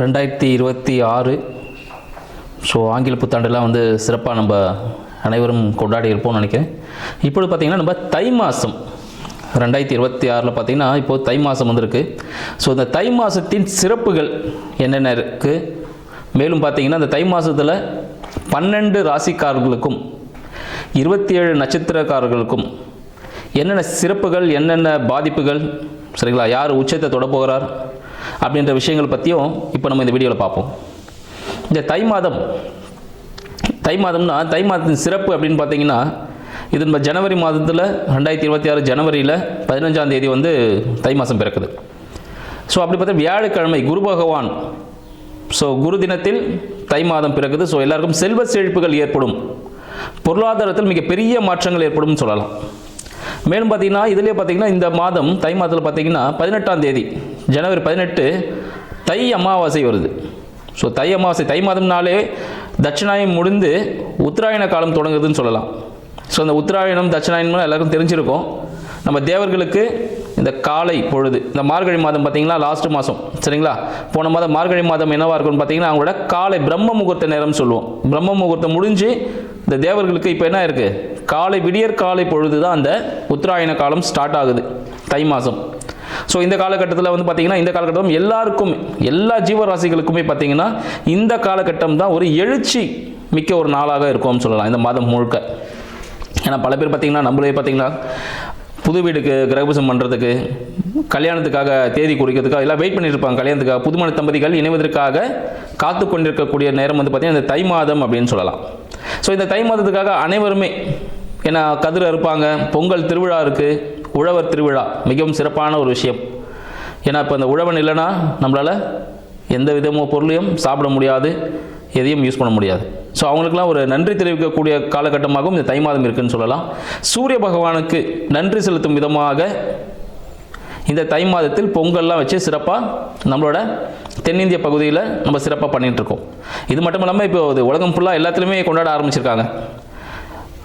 ரெண்டாயிரத்தி இருபத்தி ஆறு. ஸோ ஆங்கில புத்தாண்டுலாம் வந்து சிறப்பாக நம்ம அனைவரும் கொண்டாடி இருப்போம்னு நினைக்கிறேன். இப்போது பார்த்திங்கன்னா நம்ம தை மாதம் ரெண்டாயிரத்தி இருபத்தி ஆறில் பார்த்திங்கன்னா இப்போது தை மாதம் வந்திருக்கு. ஸோ இந்த தை மாதத்தின் சிறப்புகள் என்னென்ன இருக்குது மேலும் பார்த்திங்கன்னா இந்த தை மாதத்தில் பன்னெண்டு ராசிக்காரர்களுக்கும் இருபத்தி ஏழு நட்சத்திரக்காரர்களுக்கும் என்னென்ன சிறப்புகள் என்னென்ன பாதிப்புகள்? சரிங்களா? யார் உச்சத்தை தொட போகிறார்? அப்படின்ற விஷயங்கள் பற்றியும் இப்போ நம்ம இந்த வீடியோவில் பார்ப்போம். இந்த தை மாதம் தை மாதம்னா தை மாதத்தின் சிறப்பு அப்படின்னு பார்த்தீங்கன்னா இது நம்ம ஜனவரி மாதத்தில் ரெண்டாயிரத்தி இருபத்தி ஆறு ஜனவரியில் பதினஞ்சாம் தேதி வந்து தை மாதம் பிறக்குது. ஸோ அப்படி பார்த்தா வியாழக்கிழமை குரு பகவான் ஸோ குரு தினத்தில் தை மாதம் பிறகுது ஸோ எல்லாருக்கும் செல்வ செழிப்புகள் ஏற்படும். பொருளாதாரத்தில் மிகப்பெரிய மாற்றங்கள் ஏற்படும் சொல்லலாம். மேலும் பார்த்தீங்கன்னா இதிலே பார்த்தீங்கன்னா இந்த மாதம் தை மாதத்தில் பார்த்தீங்கன்னா பதினெட்டாம் தேதி ஜனவரி பதினெட்டு தை அமாவாசை வருது. ஸோ தை அமாவாசை தை மாதம்னாலே தட்சிணாயம் முடிந்து உத்தராயண காலம் தொடங்குதுன்னு சொல்லலாம். ஸோ அந்த உத்தராயணம் தட்சிணாயணம் எல்லாருக்கும் தெரிஞ்சிருக்கும். நம்ம தேவர்களுக்கு இந்த காலை பொழுது இந்த மார்கழி மாதம் பார்த்தீங்கன்னா லாஸ்ட் மாதம் சரிங்களா? போன மாதம் மார்கழி மாதம் என்னவாக இருக்கும்னு பார்த்தீங்கன்னா அவங்களோட காலை பிரம்ம முகூர்த்த நேரம் சொல்லுவோம். பிரம்ம முகூர்த்தம் முடிஞ்சு இந்த தேவர்களுக்கு இப்போ என்ன இருக்குது காலை விடியற் காலை பொழுது தான் அந்த உத்தராயண காலம் ஸ்டார்ட் ஆகுது தை மாதம். ஸோ இந்த காலகட்டத்தில் வந்து பார்த்தீங்கன்னா இந்த காலகட்டம் எல்லாருக்கும் எல்லா ஜீவராசிகளுக்குமே பார்த்தீங்கன்னா இந்த காலகட்டம் தான் ஒரு எழுச்சி மிக்க ஒரு நாளாக இருக்கும்னு சொல்லலாம் இந்த மாதம் முழுக்க. ஏன்னா பல பேர் பார்த்தீங்கன்னா நம்மளே பார்த்தீங்கன்னா புது வீடுக்கு கிரகபூசம் பண்ணுறதுக்கு கல்யாணத்துக்காக தேதி குறிக்கிறதுக்காக எல்லாம் வெயிட் பண்ணியிருப்பாங்க கல்யாணத்துக்காக. புதுமண தம்பதிகள் இணைவதற்காக காத்து கொண்டிருக்கக்கூடிய நேரம் வந்து பார்த்தீங்கன்னா இந்த தை மாதம் அப்படின்னு சொல்லலாம். ஸோ இந்த தை மாதத்துக்காக அனைவருமே ஏன்னா கதிர் அறுப்பாங்க பொங்கல் திருவிழா இருக்குது உழவர் திருவிழா மிகவும் சிறப்பான ஒரு விஷயம். ஏன்னா இப்போ இந்த உழவன் இல்லைன்னா நம்மளால் எந்த விதமோ பொருளையும் சாப்பிட முடியாது எதையும் யூஸ் பண்ண முடியாது. ஸோ அவங்களுக்குலாம் ஒரு நன்றி தெரிவிக்கக்கூடிய காலகட்டமாகவும் இந்த தை மாதம் இருக்குன்னு சொல்லலாம். சூரிய பகவானுக்கு நன்றி செலுத்தும் விதமாக இந்த தை மாதத்தில் பொங்கல்லாம் வச்சு சிறப்பாக நம்மளோட தென்னிந்திய பகுதியில் நம்ம சிறப்பாக பண்ணிகிட்ருக்கோம் இது மட்டும் இல்லாமல் இப்போ இது உலகம் ஃபுல்லாக எல்லாத்துலேயுமே கொண்டாட ஆரம்பிச்சிருக்காங்க.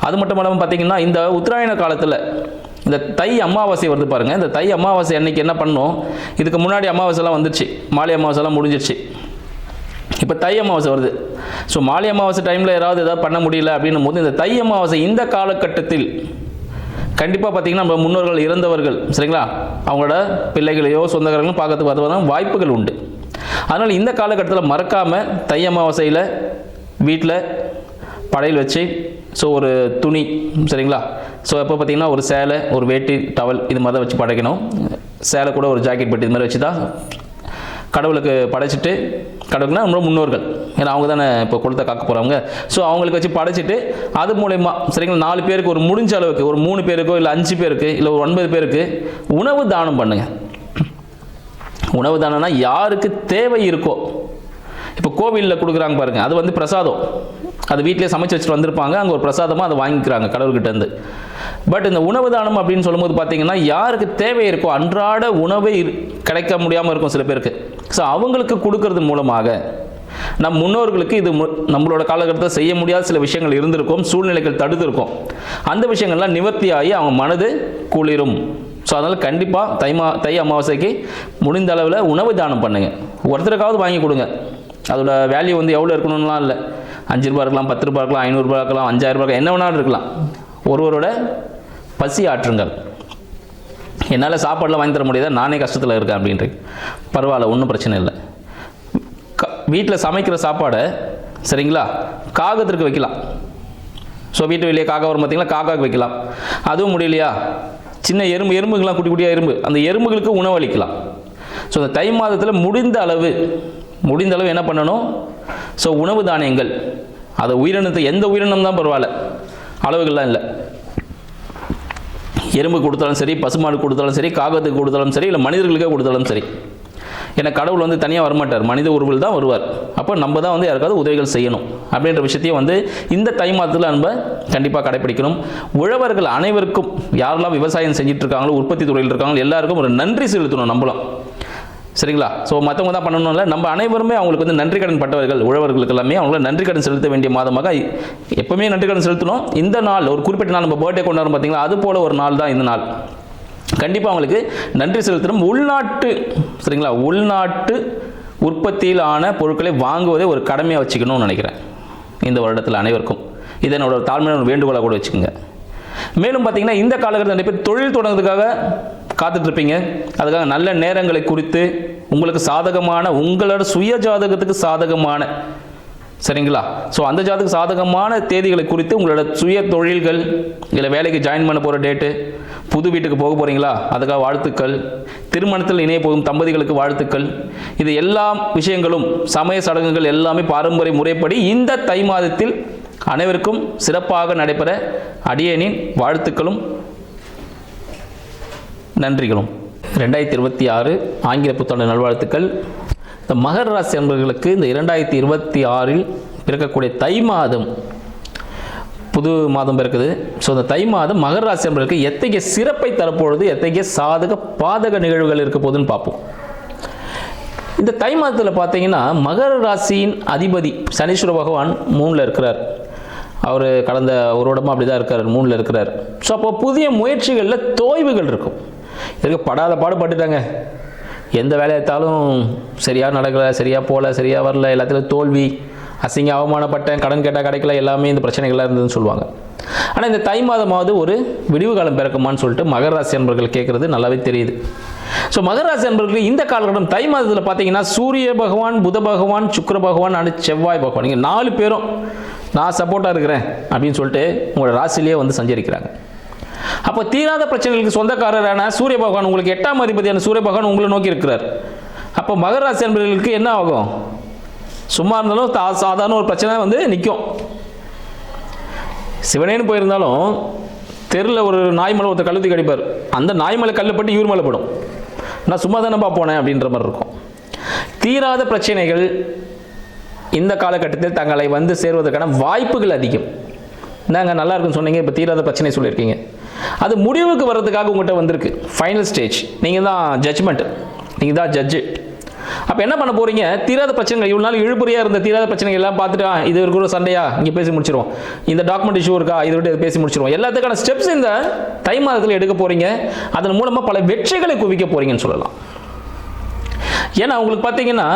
அது மட்டும் இல்லாமல் பார்த்தீங்கன்னா இந்த உத்தராயண காலத்தில் இந்த தை அமாவாசை வருது பாருங்கள் இந்த தை அமாவாசை அன்னைக்கு என்ன பண்ணோம்? இதுக்கு முன்னாடி அமாவாசைலாம் வந்துருச்சு. மாலை அமாவாசைலாம் முடிஞ்சிருச்சு. இப்போ தை அமாவாசை வருது. ஸோ மாலை அமாவாசை டைமில் யாராவது ஏதாவது பண்ண முடியல அப்படின்னும் போது இந்த தை அமாவாசை இந்த காலகட்டத்தில் கண்டிப்பாக பார்த்தீங்கன்னா நம்ம முன்னோர்கள் இறந்தவர்கள் சரிங்களா? அவங்களோட பிள்ளைகளையோ சொந்தக்காரங்களும் பார்க்கறதுக்கு பார்த்து வாய்ப்புகள் உண்டு. அதனால் இந்த காலகட்டத்தில் மறக்காமல் தை அமாவாசையில் வீட்டில் படையல் வச்சு ஸோ ஒரு துணி சரிங்களா? ஸோ எப்போ பார்த்தீங்கன்னா ஒரு சேலை ஒரு வேட்டி டவல் இது மாதிரி தான் வச்சு படைக்கணும். சேலை கூட ஒரு ஜாக்கெட் பெட்டி இது மாதிரி வச்சு தான் கடவுளுக்கு படைச்சிட்டு கடவுள்னா நம்ம முன்னோர்கள். ஏன்னா அவங்க தானே இப்போ கொடுத்த காக்க போகிறவங்க ஸோ அவங்களுக்கு வச்சு படைச்சிட்டு அது மூலயமா சரிங்களா நாலு பேருக்கு ஒரு முடிஞ்ச அளவுக்கு ஒரு மூணு பேருக்கோ இல்லை அஞ்சு பேருக்கு இல்லை ஒரு ஒன்பது பேருக்கு உணவு தானம் பண்ணுங்கள் உணவு தானம்னா யாருக்கு தேவை இருக்கோ இப்போ கோவிலில் கொடுக்குறாங்க பாருங்க அது வந்து பிரசாதம். அது வீட்டிலே சமைச்சு வச்சுட்டு வந்திருப்பாங்க அங்கே ஒரு பிரசாதமாக அதை வாங்கிக்கிறாங்க கடவுள்கிட்டேருந்து பட் இந்த உணவு தானம் அப்படின்னு சொல்லும்போது பார்த்தீங்கன்னா யாருக்கு தேவை இருக்கோ அன்றாட உணவை இரு- கிடைக்க முடியாமல் இருக்கும் சில பேருக்கு. ஸோ அவங்களுக்கு கொடுக்கறது மூலமாக நம் முன்னோர்களுக்கு இது மு- நம்மளோட காலகட்டத்தில் செய்ய முடியாத சில விஷயங்கள் இருந்திருக்கும் சூழ்நிலைகள் தடுத்திருக்கும். அந்த விஷயங்கள்லாம் நிவர்த்தி ஆகி அவங்க மனது குளிரும். ஸோ அதனால் கண்டிப்பாக தை மா தை அமாவாசைக்கு முடிந்த அளவில் உணவு தானம் பண்ணுங்கள் ஒருத்தருக்காவது வாங்கி கொடுங்க. அதோட வேல்யூ வந்து எவ்வளோ இருக்கணும்லாம் இல்லை. அஞ்சு ரூபா இருக்கலாம் பத்து ரூபா இருக்கலாம் ஐநூறுரூபா இருக்கலாம் அஞ்சாயிரம் ரூபா என்ன வேணாலும் இருக்கலாம். ஒருவரோட பசி ஆற்றுங்கள். என்னால் சாப்பாடுலாம் வாங்கி தர முடியாதா? நானே கஷ்டத்தில் இருக்கேன் அப்படின்றீங்க பரவாயில்ல ஒன்றும் பிரச்சனை இல்லை. க வீட்டில் சமைக்கிற சாப்பாடை சரிங்களா? காகத்திற்கு வைக்கலாம். ஸோ வீட்டு வெளியே காக்கா வரும் பார்த்தீங்களா? காக்காக்கு வைக்கலாம். அதுவும் முடியலையா? சின்ன எறும்பு எறும்புகள்லாம் குட்டி குட்டியாக எறும்பு. அந்த எறும்புகளுக்கு உணவளிக்கலாம் ஸோ இந்த தை மாதத்தில் முடிந்த அளவு முடிந்த அளவு என்ன பண்ணணும்? ஸோ உணவு தானியங்கள். அதை உயிரினத்தை எந்த உயிரினம் தான் பரவாயில்ல. அளவுகள்லாம் இல்லை. எறும்பு கொடுத்தாலும் சரி பசுமாடு கொடுத்தாலும் சரி காகத்துக்கு கொடுத்தாலும் சரி இல்லை மனிதர்களுக்கே கொடுத்தாலும் சரி. ஏன்னா கடவுள் வந்து தனியாக வரமாட்டார். மனித உருவில் தான் வருவார். அப்போ நம்ம தான் வந்து யாருக்காவது உதவிகள் செய்யணும். அப்படின்ற விஷயத்தையும் வந்து இந்த தை மாதத்தில் நம்ம கண்டிப்பாக கடைப்பிடிக்கணும். உழவர்கள் அனைவருக்கும் யாரெல்லாம் விவசாயம் செஞ்சுட்டு இருக்காங்களோ உற்பத்தி துறையில் இருக்காங்களோ எல்லாருக்கும் ஒரு நன்றி செலுத்தணும் நம்மளும் சரிங்களா? ஸோ மற்றவங்க தான் பண்ணணும்ல. நம்ம அனைவருமே அவங்களுக்கு வந்து நன்றி கடன் பட்டவர்கள் உழவர்களுக்கு எல்லாமே அவங்களுக்கு நன்றி கடன் செலுத்த வேண்டிய மாதமாக எப்பவுமே நன்றி கடன் செலுத்தணும். இந்த நாள் ஒரு குறிப்பிட்ட நாள் நம்ம பர்த்டே கொண்டாடுறோம் பார்த்தீங்களா அது போல ஒரு நாள் தான் இந்த நாள். கண்டிப்பாக அவங்களுக்கு நன்றி செலுத்தணும். உள்நாட்டு சரிங்களா? உள்நாட்டு உற்பத்தியில் ஆன பொருட்களை வாங்குவதை ஒரு கடமையாக வச்சுக்கணும்னு நினைக்கிறேன். இந்த வருடத்தில் அனைவருக்கும். இதை என்னோட தாழ்மையான வேண்டுகோளாக கூட வச்சுக்கோங்க. மேலும் பார்த்தீங்கன்னா இந்த காலகட்டத்தில் நிறைய பேர் தொழில் தொடங்குறதுக்காக காத்துட்ருப்பீங்க. அதுக்காக நல்ல நேரங்களை குறித்து உங்களுக்கு சாதகமான உங்களோட சுய ஜாதகத்துக்கு சாதகமான சரிங்களா? ஸோ அந்த ஜாதக சாதகமான தேதிகளை குறித்து உங்களோட சுய தொழில்கள் இல்லை வேலைக்கு ஜாயின் பண்ண போகிற டேட்டு புது வீட்டுக்கு போக போகிறீங்களா அதுக்காக வாழ்த்துக்கள். திருமணத்தில் இணைய போகும் தம்பதிகளுக்கு வாழ்த்துக்கள். இது எல்லா விஷயங்களும் சமய சடங்குகள் எல்லாமே பாரம்பரிய முறைப்படி இந்த தை மாதத்தில் அனைவருக்கும் சிறப்பாக நடைபெற அடியனின் வாழ்த்துக்களும் நன்றிகளும். ரெண்டாயிரத்தி இருபத்தி ஆறு ஆங்கில புத்தாண்டு நல்வாழ்த்துக்கள். இந்த மகர ராசி என்பவர்களுக்கு இந்த இரண்டாயிரத்தி இருபத்தி ஆறில் பிறக்கக்கூடிய தை மாதம் புது மாதம் பிறக்குது. ஸோ இந்த தை மாதம் மகர ராசி அன்பர்களுக்கு எத்தகைய சிறப்பை தரப்போகுது எத்தகைய சாதக பாதக நிகழ்வுகள் இருக்க போகுதுன்னு பார்ப்போம். இந்த தை மாதத்தில் பார்த்தீங்கன்னா மகர ராசியின் அதிபதி சனீஸ்வர பகவான் மூணில் இருக்கிறார். அவர் கடந்த ஒரு உடம்பு அப்படி தான் இருக்கார் மூணில் இருக்கிறார். ஸோ அப்போ புதிய முயற்சிகளில் தோய்வுகள் இருக்கும். இதுக்கு படாத பாடு பட்டுட்டாங்க. எந்த வேலையை எடுத்தாலும் சரியாக நடக்கலை சரியாக போகல சரியாக வரல எல்லாத்துலையும் தோல்வி அசிங்க அவமானப்பட்டேன் கடன் கேட்டால் கிடைக்கல எல்லாமே இந்த பிரச்சனைகள்லாம் இருந்ததுன்னு சொல்லுவாங்க. ஆனால் இந்த தை மாதமாவது ஒரு விடிவு காலம் பிறக்குமான்னு சொல்லிட்டு மகர ராசி அன்பர்கள் கேட்குறது நல்லாவே தெரியுது. ஸோ மகர ராசி அன்பர்களுக்கு இந்த காலகட்டம் தை மாதத்தில் பார்த்தீங்கன்னா சூரிய பகவான் புத பகவான் சுக்கிர பகவான் அண்டு செவ்வாய் பகவான். நீங்கள் நாலு பேரும் நான் சப்போர்ட்டாக இருக்கிறேன் அப்படின்னு சொல்லிட்டு உங்களோட ராசிலேயே வந்து சஞ்சரிக்கிறாங்க. அப்போ தீராத பிரச்சனைகளுக்கு சொந்தக்காரரான சூரிய பகவான் உங்களுக்கு எட்டாம் அதிபதியான சூரிய பகவான் உங்களை நோக்கி இருக்கிறார். அப்போ மகர ராசி என்ன ஆகும்? சும்மா இருந்தாலும் சாதாரண ஒரு பிரச்சனை வந்து நிற்கும் சிவனேன்னு போயிருந்தாலும் தெருவில் ஒரு நாய் மேலே ஒருத்தர் கழுத்து கடிப்பார். அந்த நாய் மேலே கல்லு இவர் மேலே படும். நான் சும்மா தானேப்பா போனேன் அப்படின்ற மாதிரி இருக்கும். தீராத பிரச்சனைகள் இந்த காலகட்டத்தில் தங்களை வந்து சேர்வதற்கான வாய்ப்புகள் அதிகம். நாங்கள் நல்லா இருக்குன்னு சொன்னீங்க இப்போ தீராத பிரச்சனை சொல்லியிருக்கீங்க. அது முடிவுக்கு வர்றதுக்காக உங்கள்கிட்ட வந்திருக்கு. ஃபைனல் ஸ்டேஜ் நீங்கள் தான் ஜட்ஜ்மெண்ட் நீங்கள் தான் ஜட்ஜு அப்போ என்ன பண்ண போறீங்க? தீராத பிரச்சனைகள். இவ்வளோ நாள் இழுபறியாக இருந்த தீராத பிரச்சனைகள் எல்லாம் பார்த்துட்டு இது இருக்கிற சண்டையா? இங்கே பேசி முடிச்சிருவோம். இந்த டாக்குமெண்ட் இஷ்யூ இருக்கா? இதை விட்டு பேசி முடிச்சிருவோம். எல்லாத்துக்கான ஸ்டெப்ஸ் இந்த தை மாதத்தில் எடுக்க போறீங்க. அதன் மூலமாக பல வெற்றிகளை குவிக்க போறீங்கன்னு சொல்லலாம். ஏன்னா உங்களுக்கு பார்த்தீங்கன்னா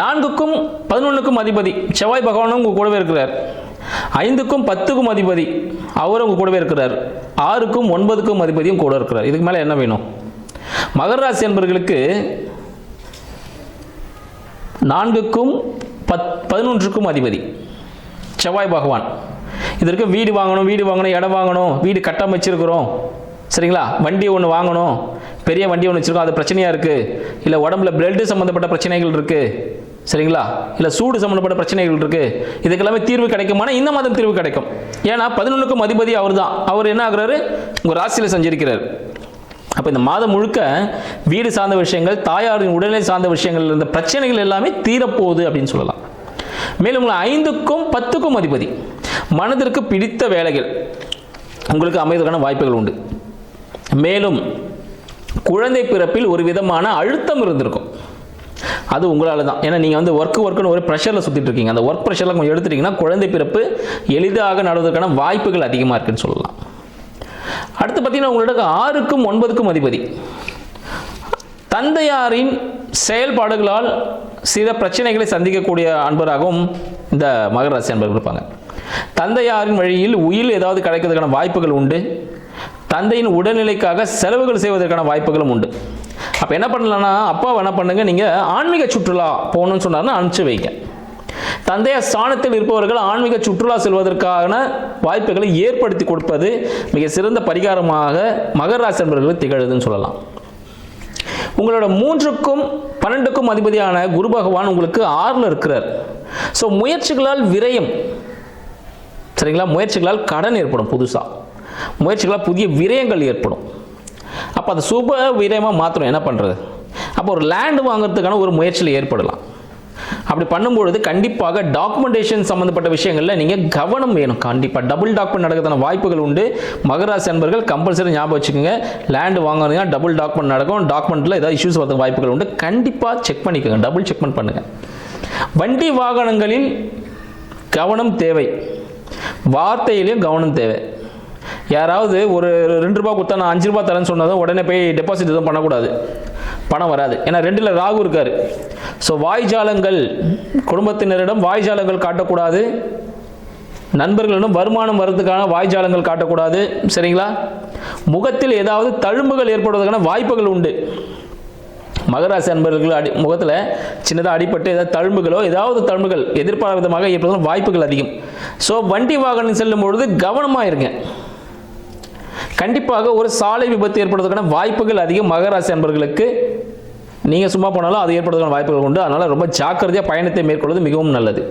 நான்குக்கும் பதினொன்றுக்கும் அதிபதி செவ்வாய் பகவானும் உங்கள் கூடவே இருக்கிறார். ஐந்துக்கும் பத்துக்கும் அதிபதி அவரும் உங்கள் கூடவே இருக்கிறார். ஆறுக்கும் ஒன்பதுக்கும் அதிபதியும் கூட இருக்கிறார். இதுக்கு மேலே என்ன வேணும்? மகர ராசி என்பவர்களுக்கு நான்குக்கும் பத் பதினொன்றுக்கும் அதிபதி செவ்வாய் பகவான். இதற்கு வீடு வாங்கணும் வீடு வாங்கணும் இடம் வாங்கணும் வீடு கட்டமைச்சிருக்கிறோம் சரிங்களா? வண்டி ஒன்று வாங்கணும். பெரிய வண்டி ஒன்று வச்சுருக்கோம். அது பிரச்சனையாக இருக்குது இல்லை உடம்புல பிளட்டு சம்மந்தப்பட்ட பிரச்சனைகள் இருக்குது சரிங்களா? இல்லை சூடு சம்மந்தப்பட்ட பிரச்சனைகள் இருக்குது இதுக்கெல்லாமே தீர்வு கிடைக்குமானா இந்த மாதம் தீர்வு கிடைக்கும். ஏன்னா பதினொன்றுக்கும் அதிபதி அவர் தான் அவர் என்ன ஆகுறாரு? உங்கள் ராசியில் செஞ்சிருக்கிறார். அப்போ இந்த மாதம் முழுக்க வீடு சார்ந்த விஷயங்கள் தாயாரின் உடல்நிலை சார்ந்த விஷயங்கள் இருந்த பிரச்சனைகள் எல்லாமே தீரப்போகுது அப்படின்னு சொல்லலாம். மேலும் உங்களை ஐந்துக்கும் பத்துக்கும் அதிபதி. மனதிற்கு பிடித்த வேலைகள். உங்களுக்கு அமைவதற்கான வாய்ப்புகள் உண்டு. மேலும் குழந்தை பிறப்பில் ஒரு விதமான அழுத்தம் இருந்திருக்கும். அது உங்களால் தான் ஏன்னா நீங்கள் வந்து ஒர்க் ஒர்க்குன்னு ஒரு ப்ரெஷரில் சுற்றிட்டு இருக்கீங்க. அந்த ஒர்க் ப்ரெஷரில் கொஞ்சம் எடுத்துட்டீங்கன்னா குழந்தை பிறப்பு எளிதாக நடவதற்கான வாய்ப்புகள் அதிகமாக இருக்குன்னு சொல்லலாம். அடுத்து பார்த்தீங்கன்னா உங்களோட ஆறுக்கும் ஒன்பதுக்கும் அதிபதி. தந்தையாரின் செயல்பாடுகளால் சில பிரச்சனைகளை சந்திக்கக்கூடிய அன்பராகவும் இந்த மகர ராசி அன்பர்கள் இருப்பாங்க. தந்தையாரின் வழியில் உயில் ஏதாவது கிடைக்கிறதுக்கான வாய்ப்புகள் உண்டு. தந்தையின் உடல்நிலைக்காக செலவுகள் செய்வதற்கான வாய்ப்புகளும் உண்டு. அப்போ என்ன பண்ணலன்னா அப்பாவை என்ன பண்ணுங்க நீங்கள் ஆன்மீக சுற்றுலா போகணும்னு சொன்னார்னா அனுப்பிச்சு வைங்க. தந்தையார் ஸ்தானத்தில் இருப்பவர்கள் ஆன்மீக சுற்றுலா செல்வதற்கான வாய்ப்புகளை ஏற்படுத்தி கொடுப்பது மிக சிறந்த பரிகாரமாக மகராசி ராசி திகழுதுன்னு சொல்லலாம். உங்களோட மூன்றுக்கும் பன்னெண்டுக்கும் அதிபதியான குரு பகவான் உங்களுக்கு ஆறில் இருக்கிறார். ஸோ முயற்சிகளால் விரயம். சரிங்களா? முயற்சிகளால் கடன் ஏற்படும் புதுசாக முயற்சிகளால் புதிய விரயங்கள் ஏற்படும். அப்போ அதை சுப விரயமாக மாற்றணும் என்ன பண்ணுறது அப்போ ஒரு லேண்ட் வாங்குறதுக்கான ஒரு முயற்சியில் ஏற்படலாம். அப்படி பண்ணும்பொழுது கண்டிப்பாக டாக்குமெண்டேஷன் சம்மந்தப்பட்ட விஷயங்களில் நீங்கள் கவனம் வேணும். கண்டிப்பாக டபுள் டாக்குமெண்ட் நடக்கிறதான வாய்ப்புகள் உண்டு. மகராசி அன்பர்கள் கம்பல்சரி ஞாபகம் வச்சுக்கோங்க. லேண்ட் வாங்குறீங்க டபுள் டாக்குமெண்ட் நடக்கும். டாக்குமெண்ட்டில் ஏதாவது இஷ்யூஸ் வரதுக்கு வாய்ப்புகள் உண்டு. கண்டிப்பாக செக் பண்ணிக்கோங்க. டபுள் செக் பண்ணுங்கள் வண்டி வாகனங்களில் கவனம் தேவை. வார்த்தையிலையும் கவனம் தேவை. யாராவது ஒரு ரெண்டு ரூபா கொடுத்தா நான் அஞ்சு ரூபா தரேன்னு சொன்னதும் உடனே போய் டெபாசிட் எதுவும் பண்ணக்கூடாது. பணம் வராது. ஏன்னா ரெண்டில் ராகு இருக்கார். ஸோ வாய்ஜாலங்கள் குடும்பத்தினரிடம் வாய்ஜாலங்கள் காட்டக்கூடாது. நண்பர்களிடம் வருமானம் வர்றதுக்கான வாய்ஜாலங்கள் காட்டக்கூடாது. சரிங்களா? முகத்தில் ஏதாவது தழும்புகள் ஏற்படுவதற்கான வாய்ப்புகள் உண்டு. மகராசி அன்பர்கள் அடி முகத்தில் சின்னதாக அடிபட்டு ஏதாவது தழும்புகளோ ஏதாவது தழும்புகள் எதிர்பாராத விதமாக ஏற்படுவதற்கான வாய்ப்புகள் அதிகம். ஸோ வண்டி வாகனம் செல்லும் பொழுது கவனமாக இருங்க. கண்டிப்பாக ஒரு சாலை விபத்து ஏற்படுவதற்கான வாய்ப்புகள் அதிகம். மகராசி அன்பர்களுக்கு நீங்கள் சும்மா போனாலும் அது ஏற்படுவதற்கான வாய்ப்புகள் உண்டு. அதனால் ரொம்ப ஜாக்கிரதையாக பயணத்தை மேற்கொள்வது மிகவும் நல்லது.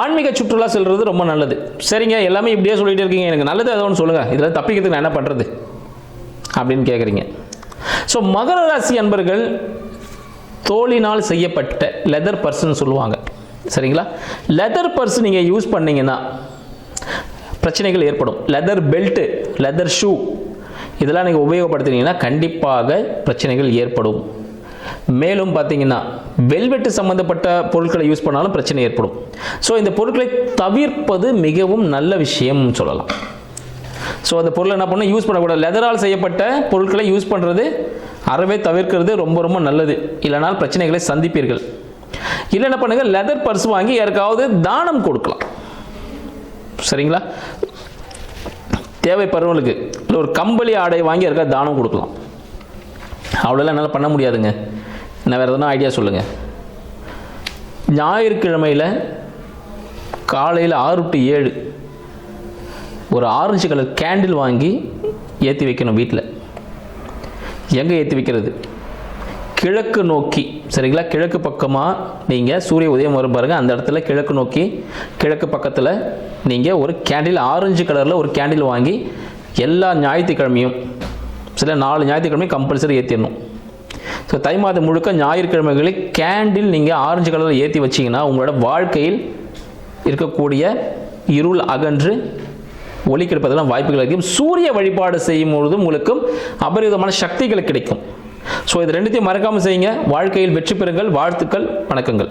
ஆன்மீக சுற்றுலா செல்வது ரொம்ப நல்லது. சரிங்க எல்லாமே இப்படியே சொல்லிட்டு இருக்கீங்க. எனக்கு நல்லது ஏதோ ஒன்று சொல்லுங்கள் இதில் தப்பிக்கிறதுக்கு நான் என்ன பண்ணுறது அப்படின்னு கேட்குறீங்க ஸோ மகர ராசி அன்பர்கள் தோளினால் செய்யப்பட்ட லெதர் பர்ஸ்ன்னு சொல்லுவாங்க. சரிங்களா? லெதர் பர்ஸ் நீங்கள் யூஸ் பண்ணீங்கன்னா பிரச்சனைகள் ஏற்படும். லெதர் பெல்ட்டு லெதர் ஷூ இதெல்லாம் நீங்கள் உபயோகப்படுத்தினீங்கன்னா கண்டிப்பாக பிரச்சனைகள் ஏற்படும். மேலும் பார்த்தீங்கன்னா வெல்வெட்டு சம்மந்தப்பட்ட பொருட்களை யூஸ் பண்ணாலும் பிரச்சனை ஏற்படும். ஸோ இந்த பொருட்களை தவிர்ப்பது மிகவும் நல்ல விஷயம் சொல்லலாம். ஸோ அந்த பொருளை என்ன பண்ணணும்? யூஸ் பண்ணக்கூடாது. லெதரால் செய்யப்பட்ட பொருட்களை யூஸ் பண்ணுறது அறவே தவிர்க்கிறது ரொம்ப ரொம்ப நல்லது. இல்லைனால் பிரச்சனைகளை சந்திப்பீர்கள். இல்லை என்ன பண்ணுங்கள் லெதர் பர்ஸ் வாங்கி யாருக்காவது தானம் கொடுக்கலாம். சரிங்களா? தேவைப்படுறவங்களுக்கு இல்லை ஒரு கம்பளி ஆடை வாங்கி யாருக்காவது தானம் கொடுக்கலாம். அவ்வளோலாம் என்னால் பண்ண முடியாதுங்க. நான் வேறு எதனா ஐடியா சொல்லுங்கள் ஞாயிற்றுக்கிழமையில் காலையில் ஆறு டு ஏழு ஒரு ஆரஞ்சு கலர் கேண்டில் வாங்கி ஏற்றி வைக்கணும் வீட்டில் எங்கே ஏற்றி வைக்கிறது? கிழக்கு நோக்கி சரிங்களா? கிழக்கு பக்கமாக நீங்கள் சூரிய உதயம் வரும் பாருங்கள் அந்த இடத்துல கிழக்கு நோக்கி கிழக்கு பக்கத்தில் நீங்கள் ஒரு கேண்டில் ஆரஞ்சு கலரில் ஒரு கேண்டில் வாங்கி எல்லா ஞாயிற்றுக்கிழமையும் சில நாலு ஞாயிற்றுக்கிழமையும் கம்பல்சரி ஏற்றிடணும் ஸோ தை மாதம் முழுக்க ஞாயிற்றுக்கிழமைகளில் கேண்டில் நீங்கள் ஆரஞ்சு கலரில் ஏற்றி வச்சிங்கன்னா உங்களோட வாழ்க்கையில் இருக்கக்கூடிய இருள் அகன்று ஒளி கிடைப்பதெல்லாம் வாய்ப்புகள் அதிகம். சூரிய வழிபாடு செய்யும் பொழுதும் உங்களுக்கும் அபரிதமான சக்திகள் கிடைக்கும். ஸோ இது ரெண்டுத்தையும் மறக்காமல் செய்யுங்க. வாழ்க்கையில் வெற்றி பெறுங்கள். வாழ்த்துக்கள் வணக்கங்கள்.